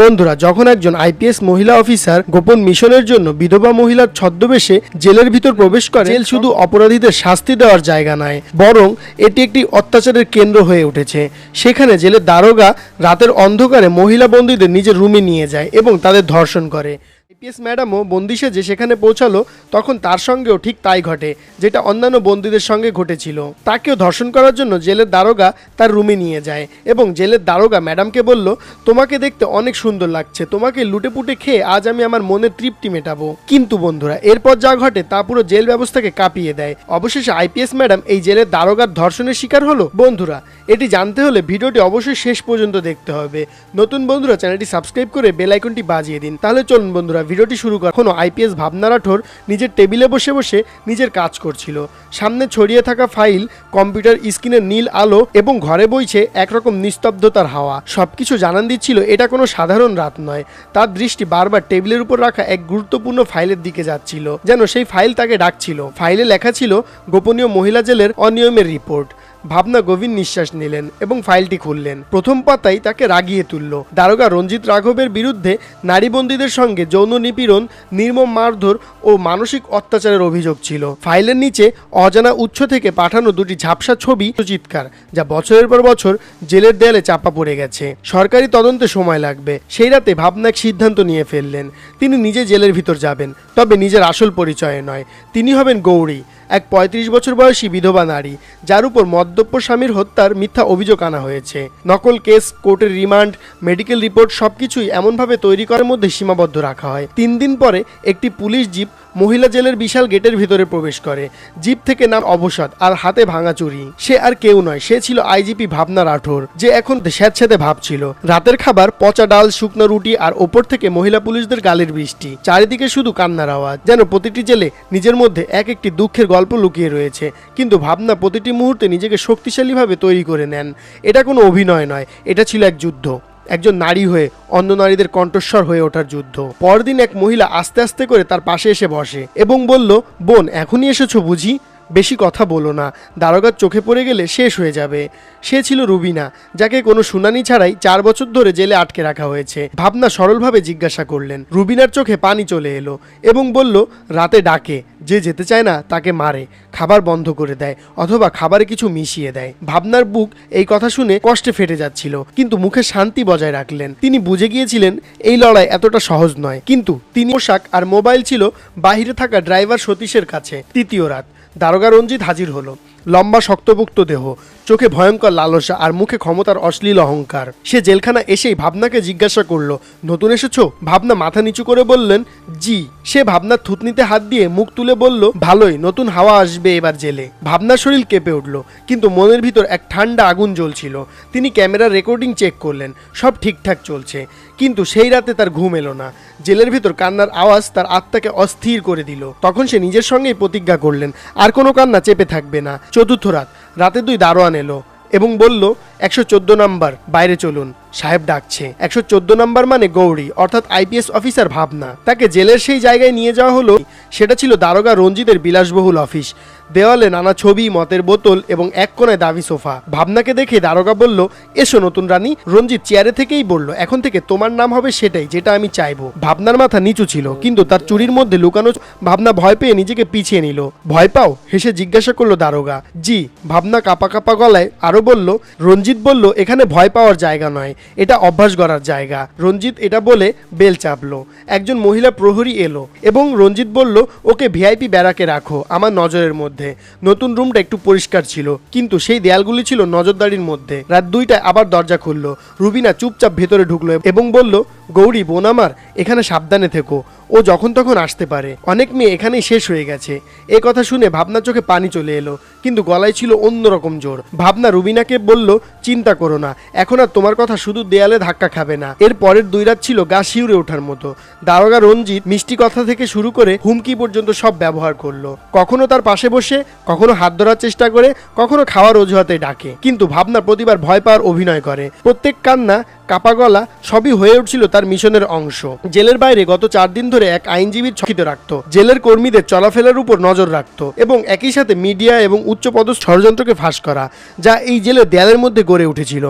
বন্ধুরা, যখন একজন আইপিএস মহিলা অফিসার গোপন মিশনের জন্য বিধবা মহিলার ছদ্মবেশে জেলের ভিতর প্রবেশ করে, জেল শুধু অপরাধীদের শাস্তি দেওয়ার জায়গা নয়, বরং এটি একটি অত্যাচারের কেন্দ্র হয়ে উঠেছে। সেখানে জেলের দারোগা রাতের অন্ধকারে মহিলা বন্দীদের নিজের রুমে নিয়ে যায় এবং তাদের ধর্ষণ করে। আইপিএস ম্যাডামও বন্দিশে যে সেখানে পৌঁছালো, তখন তার সঙ্গেও ঠিক তাই ঘটে, যেটা অন্যান্য বন্দীদের সঙ্গে ঘটেছিল। তাকেও ধর্ষণ করার জন্য জেলের দারোগা তার রুমে নিয়ে যায় এবং জেলের দারোগা ম্যাডামকে বলল, তোমাকে দেখতে অনেক সুন্দর লাগছে, তোমাকে লুটে পুটে খেয়ে আজ আমি আমার মনের তৃপ্তি মেটাবো। কিন্তু বন্ধুরা, এরপর যা ঘটে তা পুরো জেল ব্যবস্থাকে কাঁপিয়ে দেয়। অবশেষে আইপিএস ম্যাডাম এই জেলের দারোগার ধর্ষণের শিকার হলো। বন্ধুরা, এটি জানতে হলে ভিডিওটি অবশ্যই শেষ পর্যন্ত দেখতে হবে। নতুন বন্ধুরা, চ্যানেলটি সাবস্ক্রাইব করে বেল আইকনটি বাজিয়ে দিন। তাহলে চলুন বন্ধুরা ভিডিওটি শুরু কর এখনও আইপিএস ভাবনা রাঠোর নিজের টেবিলে বসে বসে নিজের কাজ করছিল। সামনে ছড়িয়ে থাকা ফাইল, কম্পিউটার স্ক্রিনের নীল আলো এবং ঘরে বইছে একরকম নিস্তব্ধতার হাওয়া। সবকিছু জানান দিচ্ছিল, এটা কোনো সাধারণ রাত নয়। তার দৃষ্টি বারবার টেবিলের উপর রাখা এক গুরুত্বপূর্ণ ফাইলের দিকে যাচ্ছিল, যেন সেই ফাইল তাকে ডাকছিল। ফাইলে লেখা ছিল, গোপনীয় মহিলা জেলের অনিয়মের রিপোর্ট। ভাবনা গভীর নিঃশ্বাস নিলেন এবং ফাইলটি খুললেন। প্রথম পাতায় তাকে রাগিয়ে তুলল। দারোগা রঞ্জিত রাঘবের বিরুদ্ধে নারীবন্দীদের সঙ্গে যৌন নিপীড়ন, নির্মম মারধর ও মানসিক অত্যাচারের অভিযোগ ছিল। ফাইলের নিচে অজানা উৎস থেকে পাঠানো দুটি ঝাপসা ছবি চিৎকার যা বছরের পর বছর জেলের দেয়ালে চাপা পড়ে গেছে। সরকারি তদন্তে সময় লাগবে। সেই রাতে ভাবনা এক সিদ্ধান্ত নিয়ে ফেললেন। তিনি নিজে জেলের ভিতর যাবেন, তবে নিজের আসল পরিচয়ে নয়। তিনি হবেন গৌরী। এক পঁয়ত্রিশ বছর বয়সী বিধবা নারী, যার উপর মদ্যপ্য স্বামীর হত্যার মিথ্যা অভিযোগ আনা হয়েছে। নকল কেস, কোর্টের রিমান্ড, মেডিকেল রিপোর্ট সবকিছুই এমনভাবে তৈরি করার মধ্যে সীমাবদ্ধ রাখা হয়। তিন দিন পরে একটি পুলিশ জিপ মহিলা জেলের বিশাল গেটের ভিতরে প্রবেশ করে। জিপ থেকে নাম অবসাদ আর হাতে ভাঙা চুরি। সে আর কেউ নয়, সে ছিল আইজিপি ভাবনা রাঠোর যে এখন স্যাঁতস্যাঁতে ভাবছিল। রাতের খাবার, পচা ডাল, শুকনো রুটি আর ওপর থেকে মহিলা পুলিশদের গালের বৃষ্টি। চারিদিকে শুধু কান্নার আওয়াজ। যেন প্রতিটি জেলে নিজের মধ্যে এক একটি দুঃখের গল্প লুকিয়ে রয়েছে। কিন্তু ভাবনা প্রতিটি মুহূর্তে নিজেকে শক্তিশালীভাবে তৈরি করে নেন। এটা কোনো অভিনয় নয়, এটা ছিল এক যুদ্ধ। একজন নারী হয়ে অন্য নারীদের কণ্ঠস্বর হয়ে ওঠার যুদ্ধ। পরদিন এক মহিলা আস্তে আস্তে করে তার পাশে এসে বসে এবং বলল, বোন, এখনই এসেছ বুঝি? বেশি কথা বলো না। দারোগার চোখে পড়ে গেলে শেষ হয়ে যাবে। সে ছিল রুবিনা, যাকে কোনো শুনানি ছাড়াই চার বছর ধরে জেলে আটকে রাখা হয়েছে। ভাবনা সরলভাবে জিজ্ঞাসা করলেন। রুবিনার চোখে পানি চলে এলো এবং বলল, রাতে ডাকে, যে যেতে চায় না তাকে মারে, খাবার বন্ধ করে দেয় অথবা খাবারে কিছু মিশিয়ে দেয়। ভাবনার বুক এই কথা শুনে কষ্টে ফেটে যাচ্ছিল, কিন্তু মুখে শান্তি বজায় রাখলেন। তিনি বুঝে গিয়েছিলেন, এই লড়াই এতটা সহজ নয়। কিন্তু তিনি পোশাক আর মোবাইল ছিল বাইরে থাকা ড্রাইভার সতীশের কাছে, তৃতীয় রাত। দারোগা রঞ্জিত হাজির হলো। লম্বা শক্তভুক্ত দেহ চোখে ভয়ঙ্কর লালসা আর মুখে ক্ষমতার অশ্লীল অহংকার। সে জেলখানা এসেই ভাবনাকে জিজ্ঞাসা করল, নতুন এসেছ? ভাবনা মাথা নিচু করে বললেন, জি। সে ভাবনার থুতনিতে হাত দিয়ে মুখ তুলে বলল, ভালোই, নতুন হাওয়া আসবে এবার জেলে। ভাবনার শরীর কেঁপে উঠল, কিন্তু মনের ভিতর এক ঠান্ডা আগুন জ্বলছিল। তিনি ক্যামেরার রেকর্ডিং চেক করলেন, সব ঠিকঠাক চলছে। কিন্তু সেই রাতে তার ঘুম এলো না। জেলের ভিতর কান্নার আওয়াজ তার আত্মাকে অস্থির করে দিল। তখন সে নিজের সঙ্গেই প্রতিজ্ঞা করলেন, আর কোনো কান্না চেপে থাকবে না। চতুর্থ রাত, রাতে দুই দারোয়ান এলো এবং বলল, একশো চোদ্দ নাম্বার, বাইরে চলুন। সাহেব ডাকছে, একশো চোদ্দ নাম্বার মানে গৌরী, অর্থাৎ আইপিএস অফিসার ভাবনা। তাকে জেলের সেই জায়গায় নিয়ে যাওয়া হলো, সেটা ছিল দারোগা রঞ্জিতের বিলাসবহুল অফিস। দেওয়ালে নানা ছবি, মতের বোতল এবং এক কোণায় দাবি সোফা। ভাবনাকে দেখে দারোগা বলল, এসো নতুন রানী। রঞ্জিত চেয়ারে থেকেই বলল, এখন থেকে তোমার নাম হবে সেটাই, যেটা আমি চাইব। ভাবনার মাথা নিচু ছিল, কিন্তু তার চুরির মধ্যে লুকানো ভাবনা ভয় পেয়ে নিজেকে পিছিয়ে নিল। ভয় পাও? হেসে জিজ্ঞাসা করল দারোগা। জি। ভাবনা কাপা কাপা গলায় আরও বলল, রঞ্জিত বলল, এখানে ভয় পাওয়ার জায়গা নয়, এটা অভ্যাস করার জায়গা। রঞ্জিত এটা বলে বেল চাপলো। একজন মহিলা প্রহরী এলো এবং রঞ্জিত বলল, ওকে ভিআইপি ব্যারাকে রাখো, আমার নজরের মধ্যে। নতুন রুমটা একটু পরিষ্কার ছিল, কিন্তু সেই দেয়ালগুলি ছিল নজরদারির মধ্যে। রাত দুইটায় আবার দরজা খুললো। রুবিনা চুপচাপ ভেতরে ঢুকলো এবং বলল, গৌরী, বোন আমার, এখানে সাবধানে থেকো। ও যখন তখন আসতে পারে। অনেক মেয়ে এখানেই শেষ হয়ে গেছে। এ কথা শুনে ভাবনার চোখে পানি চলে এলো। কিন্তু গলায় ছিল অন্যরকম জোর। ভাবনা রুবিনাকে বলল, চিন্তা করো না। এখন আর তোমার কথা শুধু দেয়ালে ধাক্কা খাবে না। এর পরের দুই রাত ছিল গা শিউরে ওঠার মতো। দারোগা রঞ্জিত মিষ্টি কথা থেকে শুরু করে হুমকি পর্যন্ত সব ব্যবহার করল। কখনো তার পাশে বসে, কখনো হাত ধরার চেষ্টা করে, কখনো খাওয়ার অজুহাতে ডাকে। কিন্তু ভাবনা প্রতিবার ভয় পাওয়ার অভিনয় করে। প্রত্যেক কান্না কাপা গলা সবই হয়ে উঠছিল তার মিশনের অংশ। জেলের বাইরে গত চার দিন ধরে এক আইনজীবীর ছকিত রাখত। জেলের কর্মীদের চলাফেরার উপর নজর রাখত এবং একই সাথে মিডিয়া এবং উচ্চপদস্থ ষড়যন্ত্রকে ফাঁস করা, যা এই জেলের দেয়ালের মধ্যে গড়ে উঠেছিল।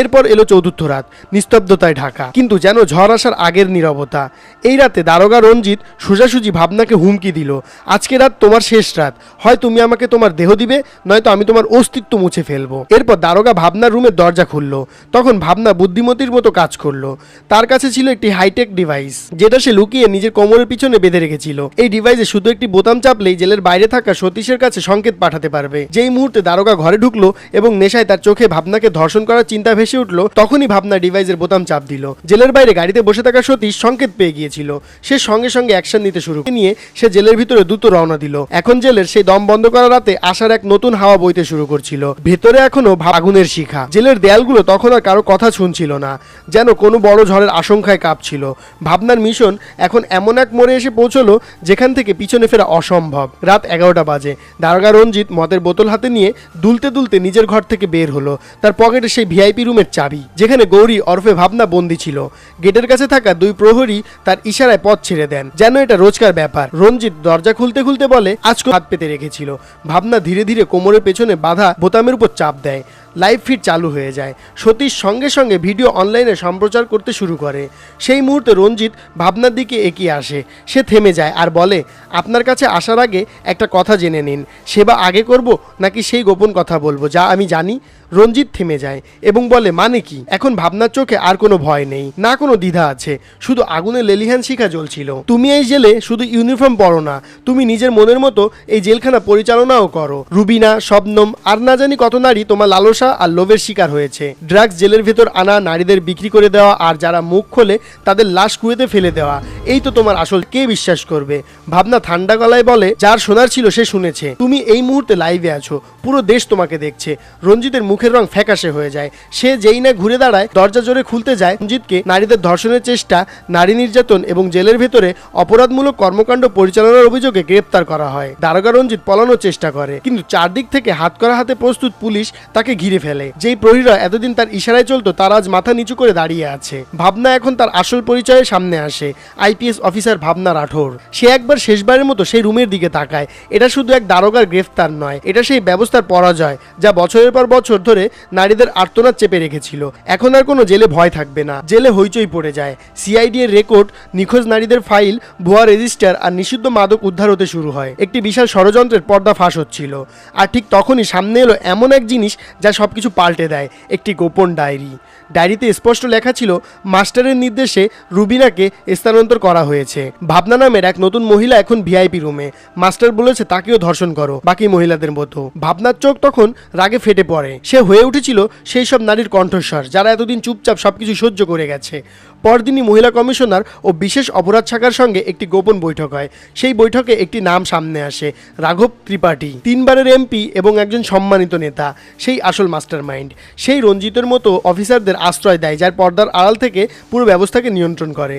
এরপর এলো চতুর্থ রাত, নিস্তব্ধতায় ঢাকা। কিন্তু যেন ঝড় আসার আগের নীরবতা। এই রাতে দারোগা রঞ্জিত সোজাসুজি ভাবনাকে হুমকি দিল, আজকে রাত তোমার শেষ রাত। হয় তুমি আমাকে তোমার দেহ দিবে, নয়তো আমি তোমার অস্তিত্ব মুছে ফেলব। এরপর দারোগা ভাবনার রুমের দরজা খুললো। তখন ভাবনা বুদ্ধিমতির মতো কাজ করল। তার কাছে ছিল একটি হাইটেক ডিভাইস যেটা সে লুকিয়ে নিজের কোমরের পিছনে বেঁধে রেখেছিল। এই ডিভাইসে শুধু একটি বোতাম চাপলেই জেলের বাইরে থাকা সতীশের কাছে সংকেত পাঠাতে পারবে। যেই মুহূর্তে দারোগা ঘরে ঢুকলো এবং নেশায় তার চোখে ভাবনাকে ধর্ষণ করার চিন্তা ভেসে উঠল, তখনই ভাবনা ডিভাইসের বোতাম চাপ দিল। জেলের বাইরে গাড়িতে বসে থাকা সতীশ সংকেত পেয়ে গিয়েছিল। সে সঙ্গে সঙ্গে অ্যাকশন নিতে শুরু নিয়ে সে জেলের ভিতরে দ্রুত রওনা দিল। এখন জেলের সেই দম বন্ধ করা রাতে আসার এক নতুন হাওয়া বইতে শুরু করছিল। ভেতরে এখনও আগুনের শিখা। জেলের দেয়ালগুলো তখন আর কারও কথা শুনছিল না, যেন কোনো বড় ঝড়ের আশঙ্কায় কাঁপছিল। ভাবনার মিশন এখন এমন এক মোড়ে এসে পৌঁছলো, যেখান থেকে পিছনে ফেরা অসম্ভব। রাত এগারোটা বাজে। দারোগা রঞ্জিত মদের বোতল হাতে নিয়ে দুলতে দুলতে নিজের ঘর থেকে বের হলো। তার পকেটে সেই ভিআইপি রুমের চাবি, যেখানে গৌরী অরফে ভাবনা বন্দী ছিল। গেটের কাছে থাকা দুই প্রহরী তার ইশারায় পথ ছেড়ে দেন। যেন এটা রোজকার ব্যাপার। রঞ্জিত দরজা খুলতে খুলতে বলে আজকে হাত পেতে রেখেছিল। ভাবনা ধীরে ধীরে কোমরের পেছনে বাধা বোতামের উপর চাপ দেয়। লাইভ ফিড চালু হয়ে যায়। সতীশ সঙ্গে সঙ্গে ভিডিও অনলাইনে সম্প্রচার করতে শুরু করে। সেই মুহূর্তে রঞ্জিত ভাবনার দিকে এগিয়ে আসে। সে থেমে যায় আর বলে, আপনার কাছে আসার আগে একটা কথা জেনে নিন। সেবা আগে করব নাকি সেই গোপন কথা বলব? যা আমি জানি। রঞ্জিত থেমে যায় এবং বলে মানে কি? এখন ভাবনার চোখে আর কোনো ভয় নেই। না কোনো দ্বিধা আছে। শুধু আগুনে লেলিহান শিখা জ্বলছিল। তুমি এই জেলে শুধু ইউনিফর্ম পরো না। তুমি নিজের মনের মতো এই জেলখানা পরিচালনাও করো। রুবিনা, শবনম আর না জানি কত নারী তোমার লালসা আর লোভের শিকার হয়েছে। ড্রাগস জেলের ভেতর আনা নারীদের বিক্রি করে দেওয়া আর যারা মুখ খোলে তাদের লাশ কুয়েতে ফেলে দেওয়া। এই তো তোমার আসল কে বিশ্বাস করবে? ভাবনা ঠান্ডা গলায় বলে, যার শোনার ছিল সে শুনেছে। তুমি এই মুহূর্তে লাইভে আছো, পুরো দেশ তোমাকে দেখছে। রঞ্জিতের মুখের রং ফ্যাকাশে হয়ে যায়। সে যেই না ঘুরে দাঁড়ায়, দরজা জোরে খুলতে যায়। রঞ্জিতকে নারীদের ধর্ষণের চেষ্টা, নারী নির্যাতন এবং জেলের ভেতরে অপরাধমূলক কর্মকাণ্ড পরিচালনার অভিযোগে গ্রেপ্তার করা হয়। দারোগা রঞ্জিত পলানোর চেষ্টা করে। কিন্তু চারদিক থেকে হাত করা হাতে প্রস্তুত পুলিশ তাকে ঘিরে ফেলে। যেই প্রহরীরা এতদিন তার ইশারায় চলতো, তার আজ মাথা নিচু করে দাঁড়িয়ে আছে। ভাবনা এখন তার আসল পরিচয়ের সামনে আসে, আইপিএস অফিসার ভাবনা রাঠোর। সে একবার শেষবারের মতো সেই রুমের দিকে তাকায়। এটা শুধু এক দারোগার গ্রেফতার নয়, এটা সেই ব্যবস্থার পরাজয়, যা বছরের পর বছর ধরে নারীদের আর্তনাদ চেপে রেখেছিল। এখন আর কোনো জেলে ভয় থাকবে না, জেলে হইচই পড়ে যায়। সিআইডি এর রেকর্ড, নিখোঁজ নারীদের ফাইল, ভুয়া রেজিস্টার আর নিষিদ্ধ মাদক উদ্ধার হতে শুরু হয়। একটি বিশাল ষড়যন্ত্রের পর্দা ফাঁস হচ্ছিল। আর ঠিক তখনই সামনে এলো এমন এক জিনিস যা সবকিছু পাল্টে দেয়। একটি গোপন ডায়েরি। ডায়েরিতে স্পষ্ট লেখা ছিল, মাস্টারের নির্দেশে রুবিনাকে স্থানান্তর করা হয়েছে। ভাবনা নামের এক নতুন মহিলা এখন ভিআইপি রুমে। মাস্টার বলেছে, তাকেও ধর্ষণ করো, বাকি মহিলাদের মতো। ভাবনার চোখ তখন রাগে ফেটে পড়ে। সে হয়ে উঠেছিল সেই সব নারীর কণ্ঠস্বর, যারা এতদিন চুপচাপ সবকিছু সহ্য করে গেছে। পরদিনই মহিলা কমিশনার ও বিশেষ অপরাধ শাখার সঙ্গে একটি গোপন বৈঠক হয়। সেই বৈঠকে একটি নাম সামনে আসে, রাঘব ত্রিপাঠী। তিনবারের এমপি এবং একজন সম্মানিত নেতা, সেই আসল মাস্টার মাইন্ড সেই রঞ্জিতের মতো অফিসারদের আশ্রয় দেয় যার পর্দার আড়াল থেকে পুরো ব্যবস্থাকে নিয়ন্ত্রণ করে।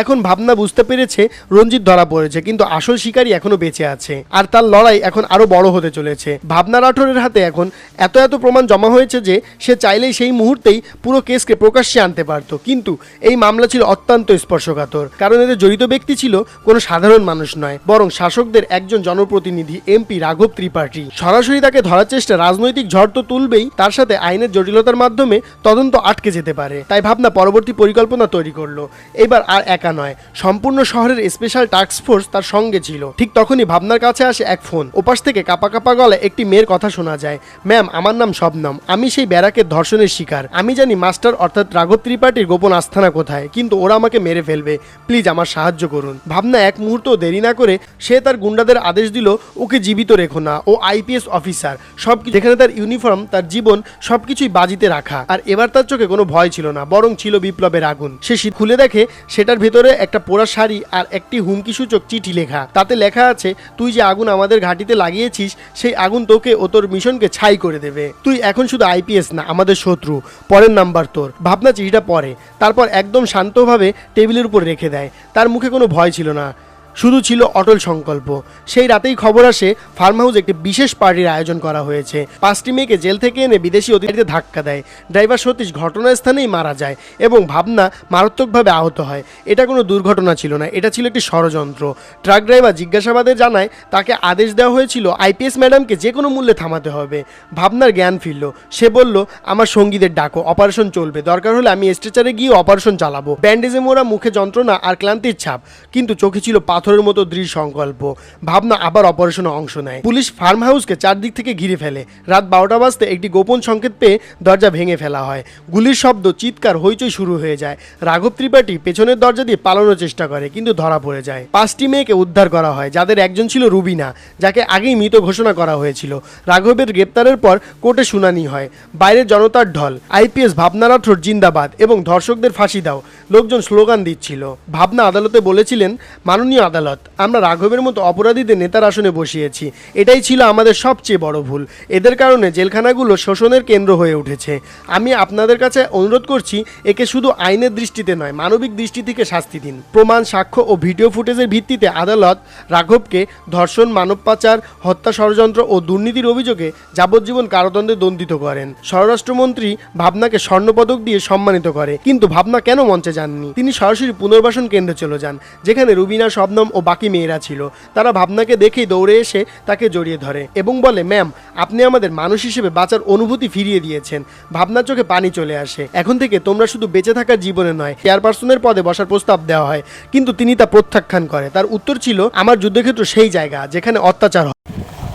এখন ভাবনা বুঝতে পেরেছে, রঞ্জিত ধরা পড়েছে, কিন্তু আসল শিকারী এখনও বেঁচে আছে। আর তার লড়াই এখন আরও বড় হতে চলেছে। ভাবনা রাঠোরের হাতে এখন এত এত প্রমাণ জমা হয়েছে যে, সে চাইলেই সেই মুহূর্তেই পুরো কেসকে প্রকাশ্যে আনতে পারত। কিন্তু এই মামলা ছিল অত্যন্ত স্পর্শকাতর, কারণ এতে জড়িত ব্যক্তি ছিল কোনো সাধারণ মানুষ নয়, বরং শাসকদের একজন জনপ্রতিনিধি এমপি রাঘব ত্রিপাঠী। সরাসরি তাকে ধরার চেষ্টা রাজনৈতিক ঝড় তো তুলবেই, তার সাথে আইনের জটিলতার মাধ্যমে তদন্ত আটকে যেতে পারে। তাই ভাবনা পরবর্তী পরিকল্পনা তৈরি করল। এবার আর একা নয়, সম্পূর্ণ শহরের স্পেশাল টাস্ক ফোর্স তার সঙ্গে ছিল। ঠিক তখনই ভাবনার কাছে আসে এক ফোন। ওপাশ থেকে কাপা কাপা গলায় একটি মেয়ের কথা শোনা যায়। ম্যাম, আমার নাম শবনম। আমি সেই ব্যারাকের ধর্ষণের শিকার। আমি জানি মাস্টার অর্থাৎ রাঘব ত্রিপাঠীর গোপন আস্থানা কোথায়, কিন্তু ওরা আমাকে মেরে ফেলবে। প্লিজ আমার সাহায্য করুন। ভাবনা এক মুহূর্ত দেরি না করে সে তার গুন্ডাদের আদেশ দিল, ওকে জীবিত রেখো না। ও আইপিএস অফিসার। সব যেখানে তার ইউনিফর্ম তার জীবন, সবকিছুই বাজিতে রাখা। আর এবার তার চোখে কোনো ভয় ছিল না, বরং ছিল বিপ্লবের আগুন। সে খুলে দেখে সেটার ভেতরে একটা পোড়া শাড়ি আর একটি হুমকিসূচক চিঠি লেখা। তাতে লেখা আছে, তুই যে আগুন আমাদের ঘাটিতে লাগিয়েছিস, সেই আগুন তোকে ও তোর মিশনকে ছাই করে দেবে। তুই এখন শুধু আইপিএস না, আমাদের শত্রু। পরের নাম্বার তোর। ভাবনা চিঠিটা পরে তারপর একদম শান্তভাবে টেবিলের উপর রেখে দেয়। তার মুখে কোনো ভয় ছিল না। শুধু ছিল অটল সংকল্প। সেই রাতেই খবর আসে ফার্ম হাউস একটি বিশেষ পার্টির আয়োজন করা হয়েছে। পাঁচটি মেয়েকে জেল থেকে এনে বিদেশি অতিথিদের ধাক্কা দেয়। ড্রাইভার সতীশ ঘটনাস্থানেই মারা যায় এবং ভাবনা মারাত্মকভাবে আহত হয়। এটা কোনো দুর্ঘটনা ছিল না, এটা ছিল একটি ষড়যন্ত্র। ট্রাক ড্রাইভার জিজ্ঞাসাবাদে জানায়, তাকে আদেশ দেওয়া হয়েছিল আইপিএস ম্যাডামকে যে কোনো মূল্যে থামাতে হবে। ভাবনার জ্ঞান ফিরল। সে বলল, আমার সঙ্গীদের ডাকো, অপারেশন চলবে। দরকার হলে আমি স্ট্রেচারে গিয়ে অপারেশন চালাবো। ব্যান্ডেজে মোড়া মুখে যন্ত্রণা আর ক্লান্তির ছাপ, কিন্তু চোখে ছিল পাথরের মতো দৃঢ় সংকল্প। ভাবনা আবার অপারেশনে অংশ নেয়। পুলিশ ফার্ম হাউসকে চারদিক থেকে ঘিরে ফেলে। রাত বারোটা বাজতে একটি গোপন সংকেত পেয়ে দরজা ভেঙে ফেলা হয়। গুলির শব্দ, চিৎকার, হইচই শুরু হয়ে যায়। রাঘব ত্রিপাঠী পেছনের দরজা দিয়ে পালানোর চেষ্টা করে, কিন্তু ধরা পড়ে যায়। পাঁচটি মেয়েকে উদ্ধার করা হয়, যাদের একজন ছিল রুবিনা, যাকে আগেই মৃত ঘোষণা করা হয়েছিল। রাঘবের গ্রেপ্তারের পর কোর্টে শুনানি হয়। বাইরের জনতার ঢল, আইপিএস ভাবনা রাঠোর জিন্দাবাদ এবং ধর্ষকদের ফাঁসি দাও, লোকজন স্লোগান দিচ্ছিল। ভাবনা আদালতে বলেছিলেন, মাননীয় আদালত। আমরা রাঘবের মতো অপরাধীদের নেতার আসনে বসিয়েছি। এটাই ছিল আমাদের সবচেয়ে বড় ভুল। এদের কারণে জেলখানাগুলো শোষণের কেন্দ্র হয়ে উঠেছে। আমি আপনাদের কাছে অনুরোধ করছি, একে শুধু আইনের দৃষ্টিতে নয়, মানবিক দৃষ্টি থেকে শাস্তি দিন। প্রমাণ, সাক্ষ্য ও ভিডিও ফুটেজের ভিত্তিতে আদালত রাঘবকে ধর্ষণ, মানব পাচার, হত্যা ষড়যন্ত্র ও দুর্নীতির অভিযোগে যাবজ্জীবন কারাদণ্ডে দণ্ডিত করেন। স্বরাষ্ট্রমন্ত্রী ভাবনাকে স্বর্ণপদক দিয়ে সম্মানিত করে। কিন্তু ভাবনা কেন মঞ্চে যাননি? তিনি সরাসরি পুনর্বাসন কেন্দ্রে চলে যান, যেখানে রুবিনা শবনম ও বাকি মেয়েরা ছিল। তারা ভাবনাকে দেখেই দৌড়ে এসে তাকে জড়িয়ে ধরে এবং বলে, ম্যাম, আপনি আমাদের মানুষ হিসেবে বাঁচার অনুভূতি ফিরিয়ে দিয়েছেন। ভাবনার চোখে পানি চলে আসে। এখন থেকে তোমরা শুধু বেঁচে থাকার জীবনে নয়, চেয়ারপারসনের পদে বসার প্রস্তাব দেওয়া হয়। কিন্তু তিনি তা প্রত্যাখ্যান করে। তার উত্তর ছিল, আমার যুদ্ধক্ষেত্র সেই জায়গা, যেখানে অত্যাচার হয়।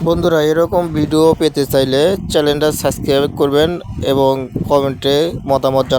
বন্ধুরা, এরকম ভিডিও পেতে চাইলে চ্যানেলটা সাবস্ক্রাইব করবেন এবং কমেন্টে মতামত জানাবেন।